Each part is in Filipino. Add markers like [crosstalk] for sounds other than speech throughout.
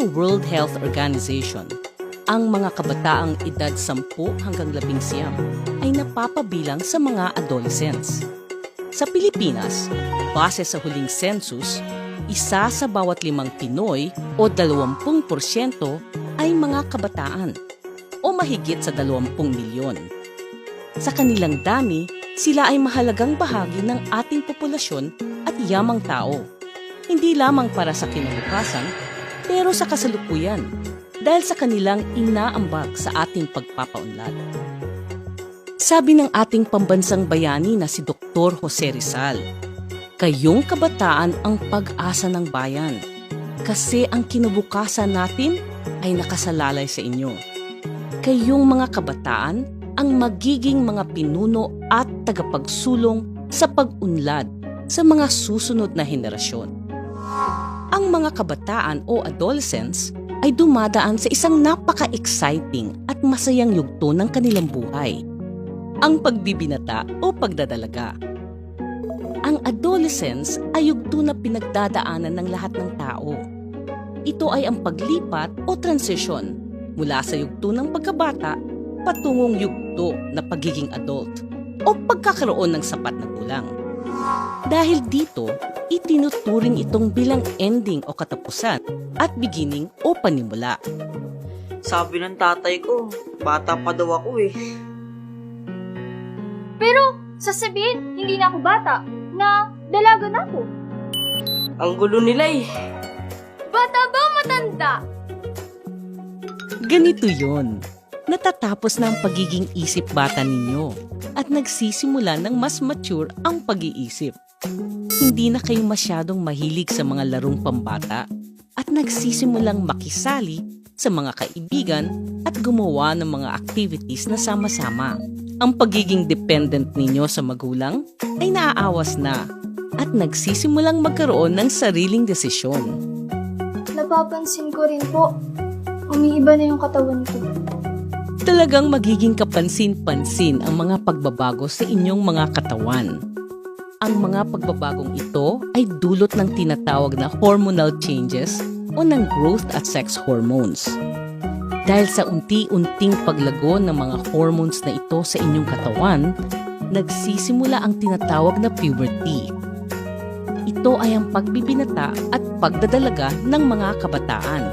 Sa World Health Organization, ang mga kabataang edad 10 hanggang 11 ay napapabilang sa mga adolescents. Sa Pilipinas, base sa huling census, isa sa bawat limang Pinoy o 20% ay mga kabataan o mahigit sa 20 milyon. Sa kanilang dami, sila ay mahalagang bahagi ng ating populasyon at yamang tao. Hindi lamang para sa kinabukasan, pero sa kasalukuyan dahil sa kanilang inaambag sa ating pagpapaunlad. Sabi ng ating pambansang bayani na si Dr. Jose Rizal, Kayong kabataan ang pag-asa ng bayan kasi ang kinabukasan natin ay nakasalalay sa inyo. Kayong mga kabataan ang magiging mga pinuno at tagapagsulong sa pag-unlad sa mga susunod na henerasyon. Ang mga kabataan o adolescents ay dumadaan sa isang napaka-exciting at masayang yugto ng kanilang buhay. Ang pagbibinata o pagdadalaga. Ang adolescence ay yugto na pinagdadaanan ng lahat ng tao. Ito ay ang paglipat o transition mula sa yugto ng pagkabata patungong yugto na pagiging adult o pagkakaroon ng sapat na gulang. Dahil dito, itinuturing itong bilang ending o katapusan at beginning o panimula. Sabi ng tatay ko, bata pa daw ako eh. Pero, sasabihin, hindi na ako bata, na dalaga na ako. Ang gulo nila eh. Bata ba o matanda? Ganito yon. Natatapos na ang pagiging isip bata ninyo at nagsisimula ng mas mature ang pag-iisip. Hindi na kayo masyadong mahilig sa mga larong pambata at nagsisimulang makisali sa mga kaibigan at gumawa ng mga activities na sama-sama. Ang pagiging dependent ninyo sa magulang ay naaawas na at nagsisimulang magkaroon ng sariling desisyon. Napapansin ko rin po, umiiba na yung katawan ko. Talagang magiging kapansin-pansin ang mga pagbabago sa inyong mga katawan. Ang mga pagbabagong ito ay dulot ng tinatawag na hormonal changes o ng growth at sex hormones. Dahil sa unti-unting paglago ng mga hormones na ito sa inyong katawan, nagsisimula ang tinatawag na puberty. Ito ay ang pagbibinata at pagdadalaga ng mga kabataan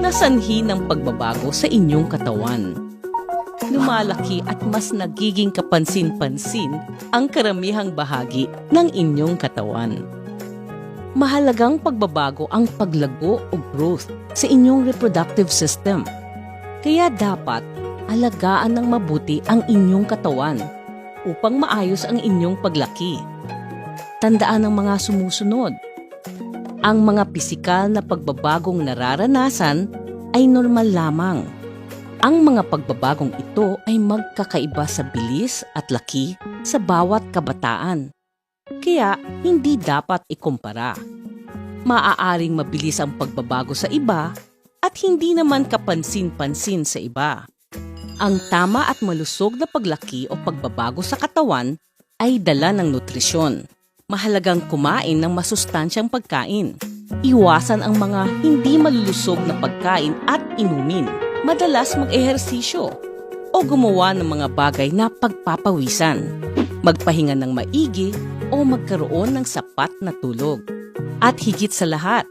na sanhi ng pagbabago sa inyong katawan lumalaki at mas nagiging kapansin-pansin ang karamihang bahagi ng inyong katawan. Mahalagang pagbabago ang paglago o growth sa inyong reproductive system. Kaya dapat alagaan ng mabuti ang inyong katawan upang maayos ang inyong paglaki. Tandaan ang mga sumusunod. Ang mga pisikal na pagbabagong nararanasan ay normal lamang. Ang mga pagbabagong ito ay magkakaiba sa bilis at laki sa bawat kabataan. Kaya hindi dapat ikumpara. Maaaring mabilis ang pagbabago sa iba at hindi naman kapansin-pansin sa iba. Ang tama at malusog na paglaki o pagbabago sa katawan ay dala ng nutrisyon. Mahalagang kumain ng masustansyang pagkain. Iwasan ang mga hindi malulusog na pagkain at inumin madalas mag-ehersisyo o gumawa ng mga bagay na pagpapawisan, magpahinga ng maigi o magkaroon ng sapat na tulog. At higit sa lahat,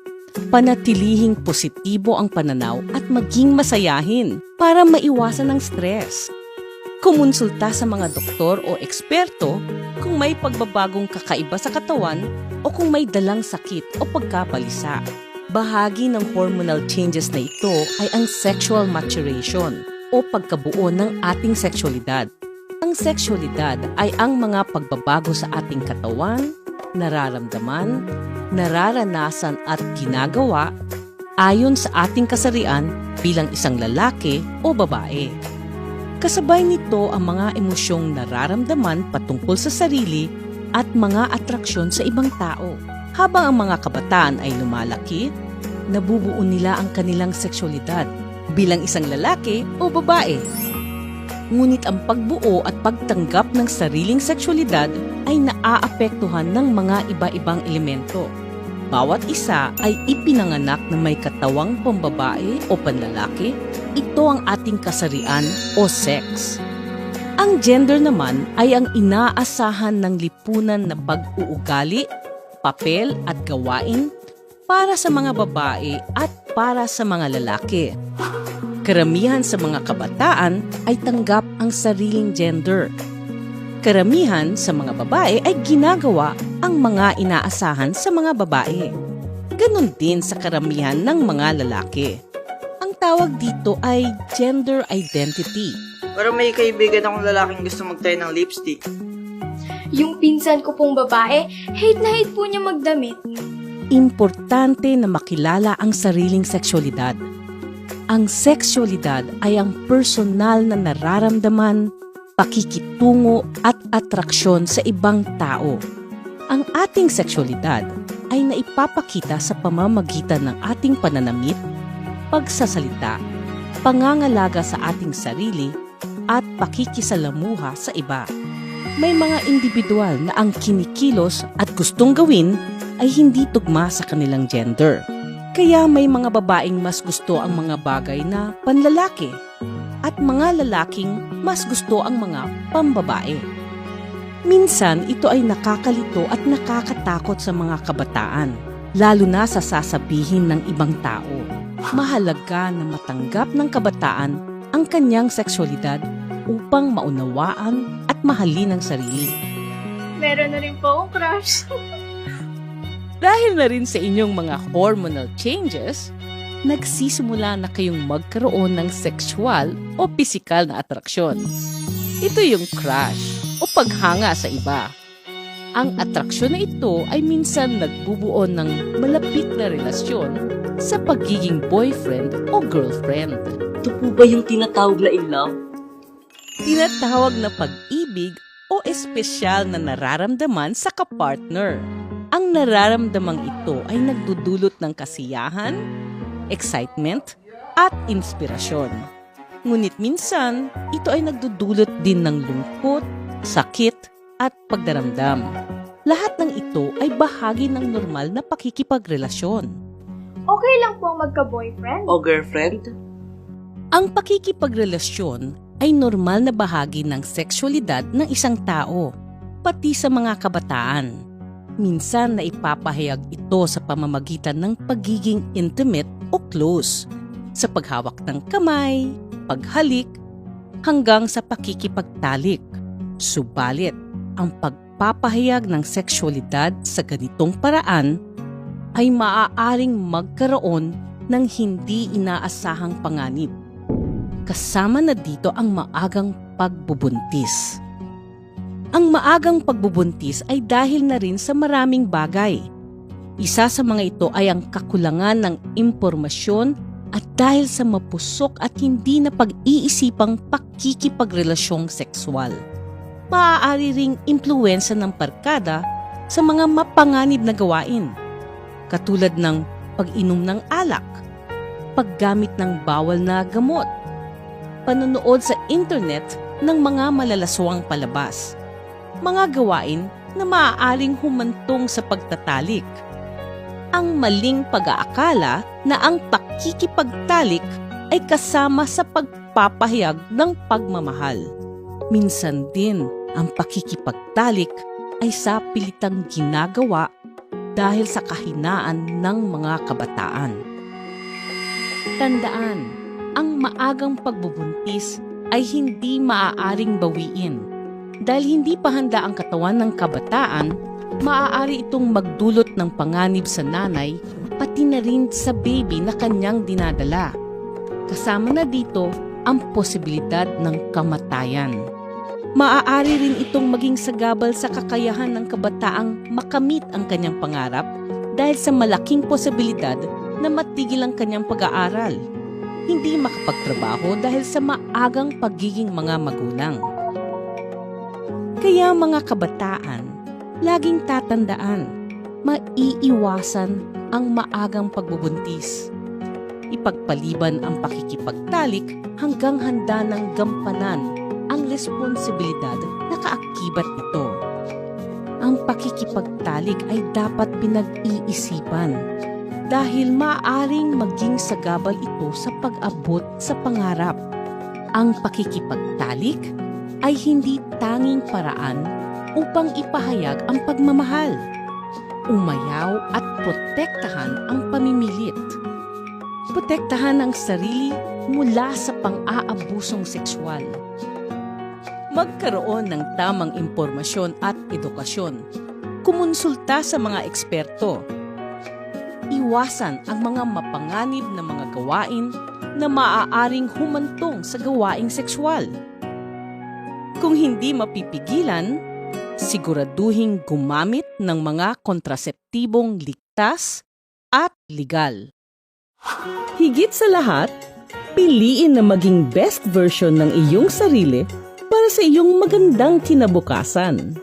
panatilihing positibo ang pananaw at maging masayahin para maiwasan ang stress. Kumonsulta sa mga doktor o eksperto kung may pagbabagong kakaiba sa katawan o kung may dalang sakit o pagkapalisa. Bahagi ng hormonal changes na ito ay ang sexual maturation o pagkabuo ng ating sexualidad. Ang sexualidad ay ang mga pagbabago sa ating katawan, nararamdaman, nararanasan at ginagawa ayon sa ating kasarian bilang isang lalaki o babae. Kasabay nito ang mga emosyong nararamdaman patungkol sa sarili at mga atraksyon sa ibang tao. Habang ang mga kabataan ay lumalaki, nabubuo nila ang kanilang sexualidad bilang isang lalaki o babae. Ngunit ang pagbuo at pagtanggap ng sariling sexualidad ay naaapektuhan ng mga iba-ibang elemento. bawat isa ay ipinanganak na may katawang pambabae o panlalaki, ito ang ating kasarian o sex. Ang gender naman ay ang inaasahan ng lipunan na pag-uugali, papel at gawain para sa mga babae at para sa mga lalaki. Karamihan sa mga kabataan ay tanggap ang sariling gender. Karamihan sa mga babae ay ginagawa ang mga inaasahan sa mga babae. Ganon din sa karamihan ng mga lalaki. Ang tawag dito ay gender identity. Pero may kaibigan akong lalaking gusto magtayo ng lipstick. Yung pinsan ko pong babae, hate na hate po niya magdamit. Importante na makilala ang sariling sexualidad. Ang sexualidad ay ang personal na nararamdaman, pakikitungo at atraksyon sa ibang tao. Ang ating sexualidad ay naipapakita sa pamamagitan ng ating pananamit, pagsasalita, pangangalaga sa ating sarili, at pakikisalamuha sa iba. May mga individual na ang kinikilos at gustong gawin ay hindi tugma sa kanilang gender. Kaya may mga babaeng mas gusto ang mga bagay na panlalaki at mga lalaking mas gusto ang mga pambabae. Minsan ito ay nakakalito at nakakatakot sa mga kabataan, lalo na sa sasabihin ng ibang tao. Mahalaga na matanggap ng kabataan ang kanyang sexualidad upang maunawaan at mahalin ang sarili. Meron na rin po akong crush. [laughs] Dahil na rin sa inyong mga hormonal changes, nagsisimula na kayong magkaroon ng sexual o pisikal na atraksyon. Ito yung crush o paghanga sa iba. Ang atraksyon na ito ay minsan nagbubuo ng malapit na relasyon sa pagiging boyfriend o girlfriend. Ito po ba yung tinatawag na in love? Tinatawag na pag-ibig o espesyal na nararamdaman sa kapartner. Ang nararamdamang ito ay nagdudulot ng kasiyahan, excitement, at inspirasyon. Ngunit minsan, ito ay nagdudulot din ng lungkot, sakit, at pagdaramdam. Lahat ng ito ay bahagi ng normal na pakikipagrelasyon. Okay lang po magka-boyfriend. O girlfriend? Ang pakikipagrelasyon ay normal na bahagi ng sexualidad ng isang tao, pati sa mga kabataan. Minsan na ipapahayag ito sa pamamagitan ng pagiging intimate o close, sa paghawak ng kamay, paghalik, hanggang sa pakikipagtalik. Subalit, ang pagpapahayag ng sexualidad sa ganitong paraan ay maaaring magkaroon ng hindi inaasahang panganib kasama na dito ang maagang pagbubuntis. Ang maagang pagbubuntis ay dahil na rin sa maraming bagay. Isa sa mga ito ay ang kakulangan ng impormasyon at dahil sa mapusok at hindi na pag-iisipang pakikipagrelasyong sexual. Maaari ring impluensya ng parkada sa mga mapanganib na gawain, katulad ng pag-inom ng alak, paggamit ng bawal na gamot, panonood sa internet ng mga malalaswang palabas. Mga gawain na maaaring humantong sa pagtatalik. Ang maling pag-aakala na ang pakikipagtalik ay kasama sa pagpapahayag ng pagmamahal. Minsan din ang pakikipagtalik ay sa pilitang ginagawa dahil sa kahinaan ng mga kabataan. Tandaan, ang maagang pagbubuntis ay hindi maaaring bawiin. Dahil hindi pa handa ang katawan ng kabataan, maaari itong magdulot ng panganib sa nanay pati na rin sa baby na kanyang dinadala. Kasama na dito ang posibilidad ng kamatayan. Maaari rin itong maging sagabal sa kakayahan ng kabataang makamit ang kanyang pangarap dahil sa malaking posibilidad na matigil ang kanyang pag-aaral hindi makapagtrabaho dahil sa maagang pagiging mga magulang. Kaya mga kabataan, laging tatandaan, maiiwasan ang maagang pagbubuntis. Ipagpaliban ang pakikipagtalik hanggang handa ng gampanan ang responsibilidad na kaakibat nito. Ang pakikipagtalik ay dapat pinag-iisipan dahil maaring maging sagabal ito sa pag-abot sa pangarap. Ang pakikipagtalik ay hindi tanging paraan upang ipahayag ang pagmamahal, umayaw at protektahan ang pamimilit. Protektahan ang sarili mula sa pang-aabusong sexual. Magkaroon ng tamang impormasyon at edukasyon. Kumonsulta sa mga eksperto. Iwasan ang mga mapanganib na mga gawain na maaaring humantong sa gawaing sexual. Kung hindi mapipigilan, siguraduhing gumamit ng mga kontraseptibong ligtas at legal. Higit sa lahat, piliin na maging best version ng iyong sarili para sa iyong magandang kinabukasan.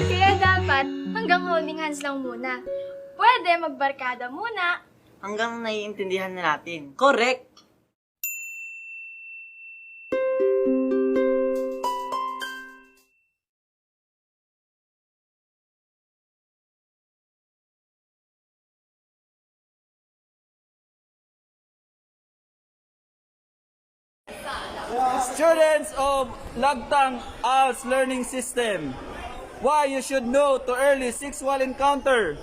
Kaya dapat, hanggang holding hands lang muna. Pwede magbarkada muna. Hanggang naiintindihan na natin. Correct! Students of Lagtang ALS Learning System, why you should know to early sexual encounter.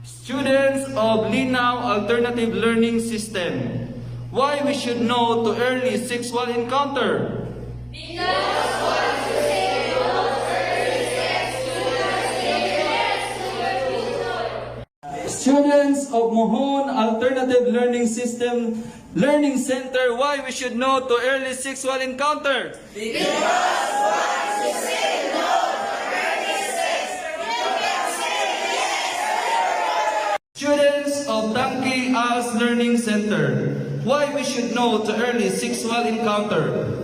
Students of Linao Alternative Learning System, why we should know to early sexual encounter. Students of Mohon Alternative Learning System Learning Center, why we should know to early sexual encounter? Students of Tanki As Learning Center, why we should know to early sexual encounter?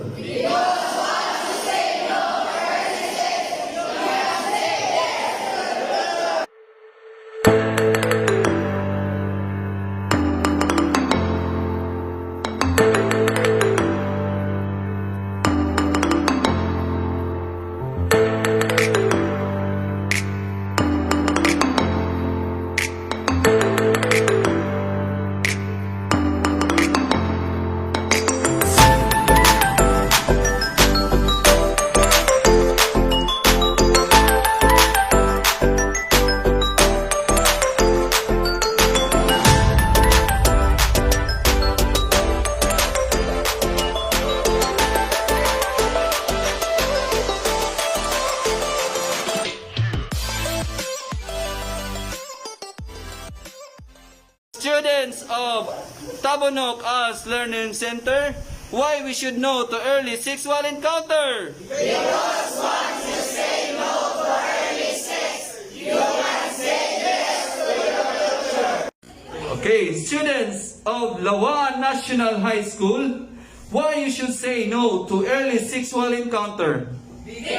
Students of Tabonok As Learning Center, why we should know to early sexual encounter? Because once you say no to early sex, you can say yes to your future. Okay, students of Lawan National High School, why you should say no to early sexual encounter? Wait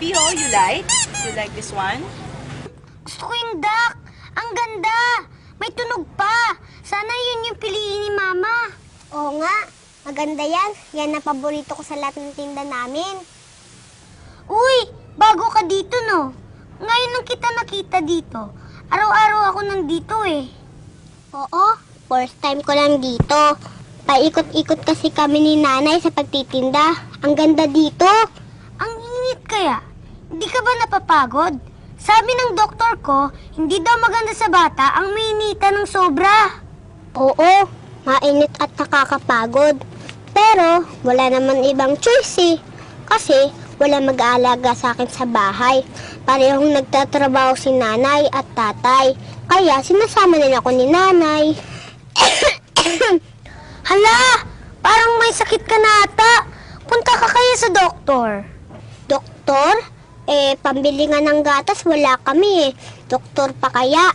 Oh, you like? You like this one? Gusto ko yung duck. Ang ganda. May tunog pa. Sana yun yung piliin ni Mama. Oo nga. Maganda yan. Yan ang paborito ko sa lahat ng tinda namin. Uy, bago ka dito, no? Ngayon lang kita nakita dito. Araw-araw ako nandito eh. Oo, first time ko lang dito. Paikot-ikot kasi kami ni nanay sa pagtitinda. Ang ganda dito. Ang init kaya. Hindi ka ba napapagod? Sabi ng doktor ko, hindi daw maganda sa bata ang mainita ng sobra. Oo, mainit at nakakapagod. Pero wala naman ibang choice eh. Kasi wala mag-aalaga sa akin sa bahay. Parehong nagtatrabaho si nanay at tatay. Kaya sinasama nila ako ni nanay. [coughs] Hala! Parang may sakit ka na ata. Punta ka kaya sa doktor. Doktor? Eh, pambili nga ng gatas wala kami eh. Doktor pa kaya?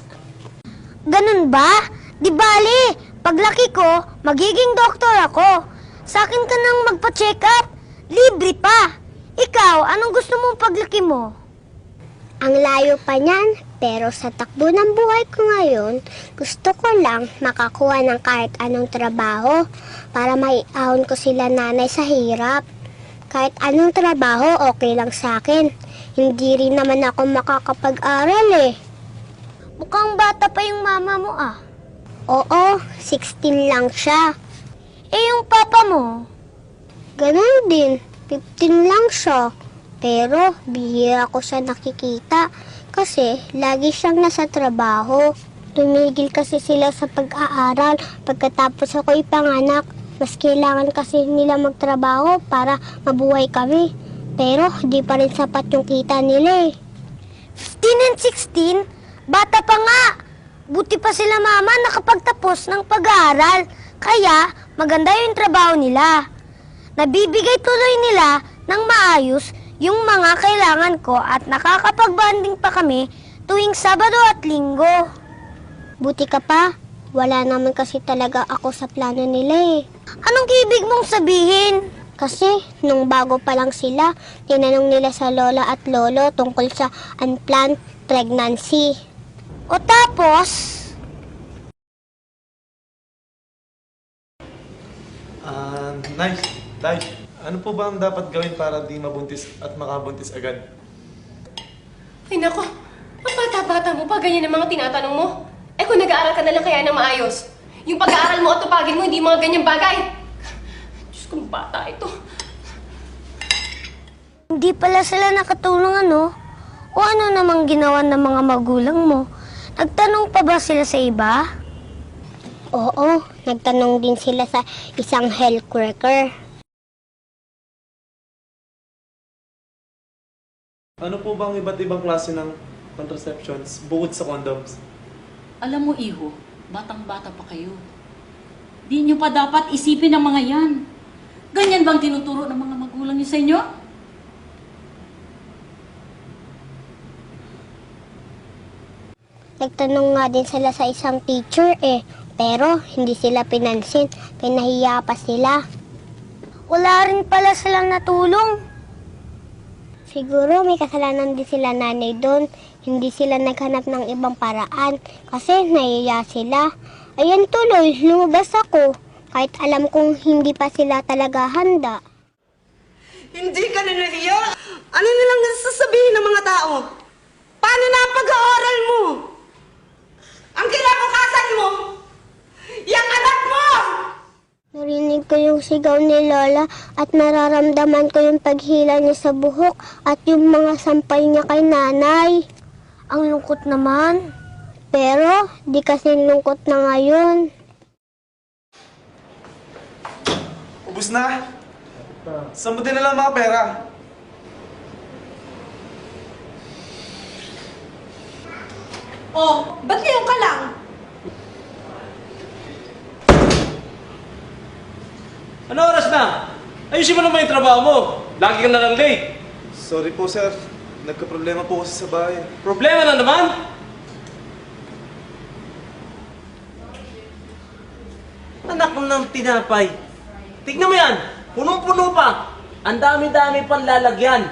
Ganun ba? Di bali, paglaki ko, magiging doktor ako. Sa akin ka nang magpa-check up. Libre pa. Ikaw, anong gusto mong paglaki mo? Ang layo pa niyan, pero sa takbo ng buhay ko ngayon, gusto ko lang makakuha ng kahit anong trabaho para maiahon ko sila nanay sa hirap. Kahit anong trabaho, okay lang sa akin. Hindi rin naman ako makakapag-aral eh. Mukhang bata pa yung mama mo ah. Oo, 16 lang siya. Eh yung papa mo? Ganun din, 15 lang siya. Pero bihira ko siya nakikita kasi lagi siyang nasa trabaho. Tumigil kasi sila sa pag-aaral pagkatapos ako ipanganak. Mas kailangan kasi nila magtrabaho para mabuhay kami. Pero di pa rin sapat yung kita nila eh. 15 and 16? Bata pa nga! Buti pa sila mama nakapagtapos ng pag-aaral. Kaya maganda yung trabaho nila. Nabibigay tuloy nila ng maayos yung mga kailangan ko at nakakapag-banding pa kami tuwing Sabado at Linggo. Buti ka pa, wala naman kasi talaga ako sa plano nila eh. Anong ibig mong sabihin? Kasi nung bago pa lang sila, tinanong nila sa lola at lolo tungkol sa unplanned pregnancy. O tapos, Ah, nice. Tay, ano po ba ang dapat gawin para di mabuntis at makabuntis agad? Ay nako, ang bata-bata mo pa, ganyan ang mga tinatanong mo. Eh kung nag-aaral ka na lang kaya ng maayos. Yung pag-aaral mo at tupagin mo, hindi mga ganyang bagay. Diyos kong bata ito. hindi pala sila nakatulong ano? O ano namang ginawa ng mga magulang mo? Nagtanong pa ba sila sa iba? Oo, nagtanong din sila sa isang health worker. Ano po bang iba't ibang klase ng contraceptions bukod sa condoms? Alam mo, iho, batang-bata pa kayo. Di nyo pa dapat isipin ang mga yan. Ganyan bang tinuturo ng mga magulang niyo sa inyo? Nagtanong nga din sila sa isang teacher eh, pero hindi sila pinansin, pinahiya pa sila. Wala rin pala silang natulong. Siguro may kasalanan din sila nanay doon. Hindi sila naghanap ng ibang paraan kasi nahiya sila. Ayan tuloy, lumabas ako. Kahit alam kong hindi pa sila talaga handa. Hindi ka na nahiya? Ano nilang nasasabihin ng mga tao? Paano na ang pag-aaral mo? Ang kinabukasan mo? Yang anak mo! Narinig ko yung sigaw ni Lola at nararamdaman ko yung paghila niya sa buhok at yung mga sampay niya kay nanay. Ang lungkot naman. Pero, di kasi lungkot na ngayon. Ubus na? Saan mo din lang mga pera? Oh, ba't ngayon ka lang? Ano oras na? Ayusin mo naman yung trabaho mo. Lagi ka na lang late. Sorry po sir, nagka-problema po kasi sa bahay. Problema na naman? Anak ng tinapay. Tignan mo yan. Punong-puno pa. Ang dami-dami pang lalagyan.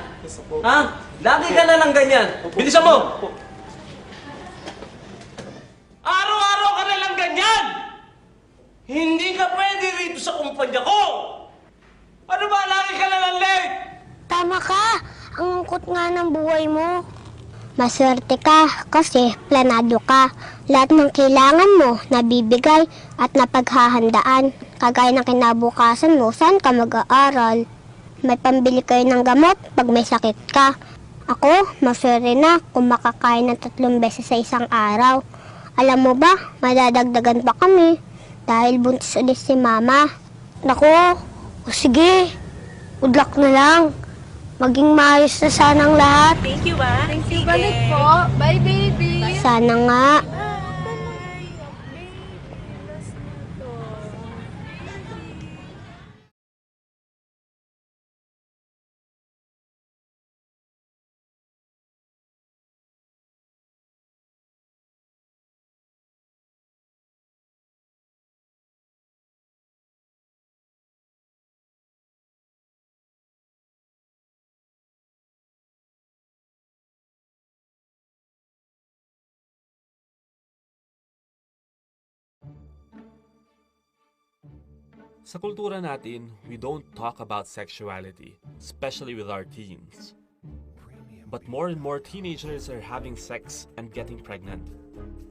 Ha? Lagi ka na lang ganyan. Bilisan mo. Araw-araw ka na lang ganyan. Hindi ka pwede rito sa kumpanya ko. Ano ba? Lagi ka na lang late. Tama ka! Ang lungkot nga ng buhay mo. Maswerte ka kasi planado ka. Lahat ng kailangan mo nabibigay at napaghahandaan. Kagaya ng kinabukasan mo, saan ka mag-aaral? May pambili kayo ng gamot pag may sakit ka. Ako, maswerte na kung makakain ng tatlong beses sa isang araw. Alam mo ba, madadagdagan pa kami dahil buntis ulit si mama. Naku, O sige, good luck na lang. Maging maayos na sanang lahat. Thank you, balik po. Bye, baby. Sana nga. Sa kultura natin, we don't talk about sexuality, especially with our teens. But more and more teenagers are having sex and getting pregnant.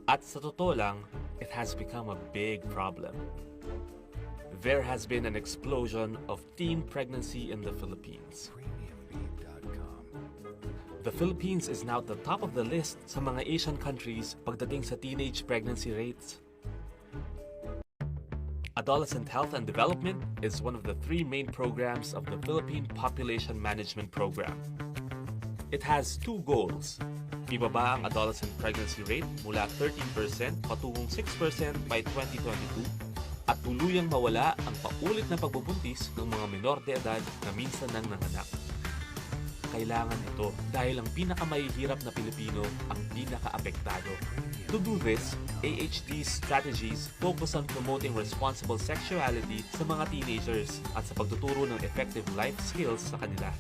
At sa totoo lang, it has become a big problem. There has been an explosion of teen pregnancy in the Philippines. The Philippines is now at the top of the list sa mga Asian countries pagdating sa teenage pregnancy rates. Adolescent Health and Development is one of the three main programs of the Philippine Population Management Program. It has two goals. Ibaba ang adolescent pregnancy rate mula 13% patungong 6% by 2022 at tuluyang mawala ang paulit na pagbubuntis ng mga minor de edad na minsan nang nanganak. Kailangan ito dahil ang pinakamahihirap na Pilipino ang pinakaapektado. To do this, AHD's strategies focus on promoting responsible sexuality sa mga teenagers at sa pagtuturo ng effective life skills sa kanila.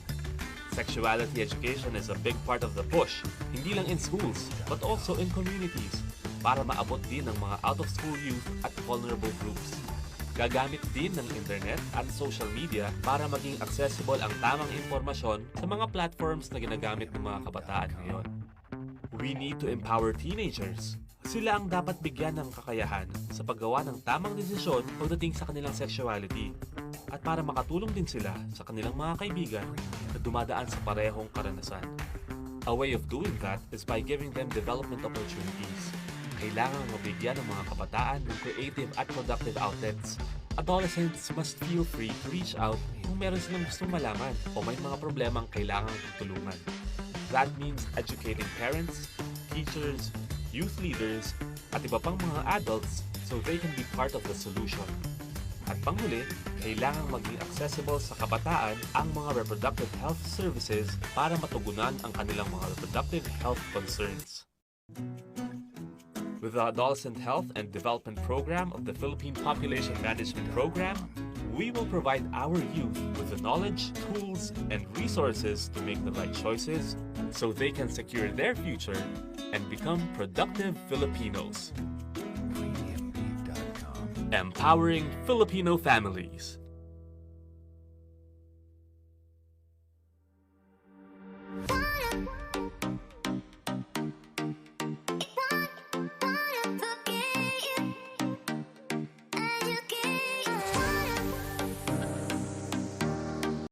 Sexuality education is a big part of the push, hindi lang in schools, but also in communities, para maabot din ng mga out-of-school youth at vulnerable groups. Gagamit din ng internet at social media para maging accessible ang tamang impormasyon sa mga platforms na ginagamit ng mga kabataan ngayon. We need to empower teenagers. Sila ang dapat bigyan ng kakayahan sa paggawa ng tamang desisyon pagdating sa kanilang sexuality at para makatulong din sila sa kanilang mga kaibigan na dumadaan sa parehong karanasan. A way of doing that is by giving them development opportunities. Kailangan mabigyan ng mga kabataan ng creative at productive outlets. Adolescents must feel free to reach out kung meron silang gustong malaman o may mga problemang kailangang tulungan. That means educating parents, teachers, youth leaders, at iba pang mga adults so they can be part of the solution. At panghuli, kailangang maging accessible sa kabataan ang mga reproductive health services para matugunan ang kanilang mga reproductive health concerns. With the Adolescent Health and Development Program of the Philippine Population Management Program, we will provide our youth with the knowledge, tools, and resources to make the right choices so they can secure their future and become productive Filipinos. Empowering Filipino families.